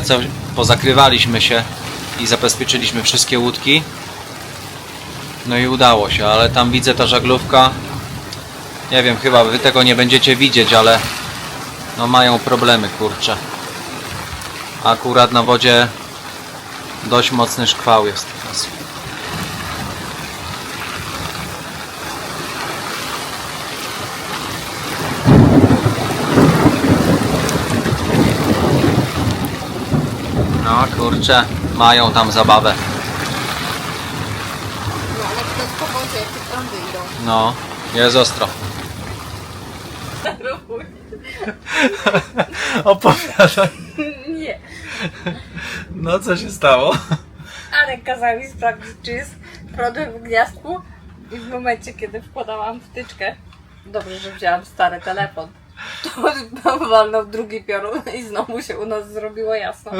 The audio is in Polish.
co pozakrywaliśmy się i zabezpieczyliśmy wszystkie łódki. No i udało się, ale tam widzę ta żaglówka. Nie wiem, chyba wy tego nie będziecie widzieć, ale no mają problemy, kurcze. Akurat na wodzie dość mocny szkwał jest teraz. No kurczę, mają tam zabawę. No ale to jest powodzie, jak te prądy idą. No, jest ostro. Opowiadaj. Nie. No co się stało? Ale kazali sprawdzić, czy jest prąd w gniazdku i w momencie, kiedy wkładałam wtyczkę, dobrze, że wzięłam stary telefon, to walnął drugi piorun i znowu się u nas zrobiło jasno.